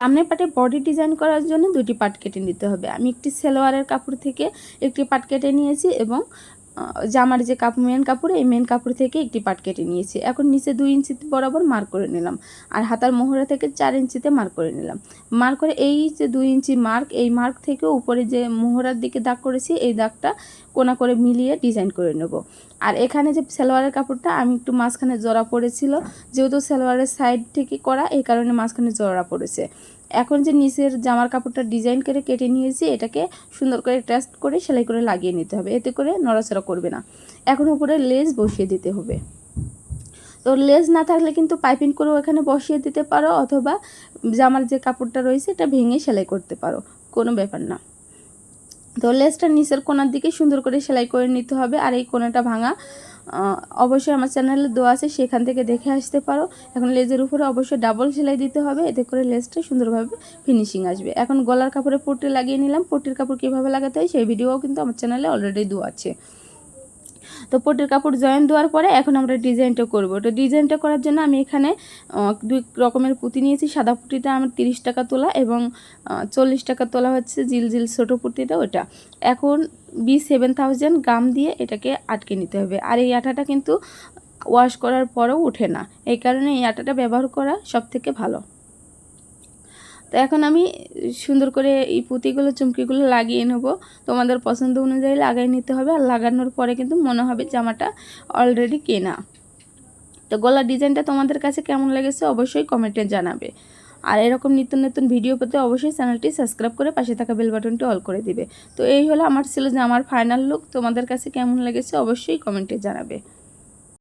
সামনের পাটে body design করার জন্য দুটি পাট কেটে নিতে হবে। আমি একটি সেলোয়ারের কাপড় থেকে একটি পাট কেটে নিয়েছি এবং জামার যে কাপড় মেন কাপড়, এই মেন কাপড় থেকে একটি পাট কেটে নিয়েছি। এখন নিচে দুই ইঞ্চি বরাবর মার্ক করে নিলাম। আর হাতার মোহরা থেকে চার ইঞ্চিতে মার্ক করে নিলাম। মার্ক করে এই যে দুই ইঞ্চি মার্ক, এই মার্ক থেকে উপরে যে মোহরার দিকে দাগ করেছি, এই দাগটা কোনা করে মিলিয়ে ডিজাইন করে নেব। আর এখানে যে সালোয়ারের কাপড়টা, আমি একটু মাঝখানে জোড়া পড়েছিল। যেহেতু সালোয়ারের সাইড থেকে করা, এই কারণে মাঝখানে জোড়া পড়েছে। এখন যে নিচের জামার কাপড়টা ডিজাইন করে কেটে নিয়েছি, এটাকে সুন্দর করে টেস্ট করে সেলাই করে লাগিয়ে নিতে হবে। এতে করে নড়াচড়া করবে না। এখন উপরে লেস বসিয়ে দিতে হবে। তো লেস না থাকলে কিন্তু পাইপিং করেও এখানে বসিয়ে দিতে পারো অথবা জামার যে কাপড়টা রয়েছে এটা ভেঙে সেলাই করতে পারো, কোনো ব্যাপার না। তো লেসটা নিচের কোনার দিকে সুন্দর করে সেলাই করে নিতে হবে আর এই কোনাটা ভাঙা অবশ্যই আমার চ্যানেলে দেওয়া আছে, সেখান থেকে দেখে আসতে পারো। এখন লেজের উপরে অবশ্যই ডাবল সেলাই দিতে হবে, এতে করে লেসটা সুন্দরভাবে ফিনিশিং আসবে। এখন গলার কাপড়ে পট্টি লাগিয়ে নিলাম, পট্টির কাপড় কীভাবে লাগাতে হয় সেই ভিডিওও কিন্তু আমার চ্যানেলে অলরেডি দেওয়া আছে। তো পটির কাপড় জয়েন দেওয়ার পরে এখন আমরা ডিজাইনটা করব। তো ডিজাইনটা করার জন্য আমি এখানে দুই রকমের পুঁতি নিয়েছি। সাদা পুঁতিটা আমার তিরিশ টাকা তোলা এবং চল্লিশ টাকা তোলা হচ্ছে জিল জিল ছোটো পুঁতিটা ওটা। এখন বি সেভেন থাউজেন্ড গ্রাম দিয়ে এটাকে আটকে নিতে হবে। আর এই আটাটা কিন্তু ওয়াশ করার পরেও ওঠে না। এই কারণে এই আটাটা ব্যবহার করা সব থেকে ভালো। তো এখন আমি সুন্দর করে এই পুঁতিগুলো, চুমকিগুলো লাগিয়ে নেব। তোমাদের পছন্দ অনুযায়ী লাগাই নিতে হবে আর লাগানোর পরে কিন্তু মনে হবে জামাটা অলরেডি কেনা। তো গলার ডিজাইনটা তোমাদের কাছে কেমন লেগেছে অবশ্যই কমেন্টে জানাবে। আর এরকম নিত্য নতুন ভিডিও পেতে অবশ্যই চ্যানেলটি সাবস্ক্রাইব করে পাশে থাকা বেল বাটনটি অল করে দিবে। তো এই হলো আমার ছিল যে আমার ফাইনাল লুক তোমাদের কাছে কেমন লেগেছে অবশ্যই কমেন্টে জানাবে।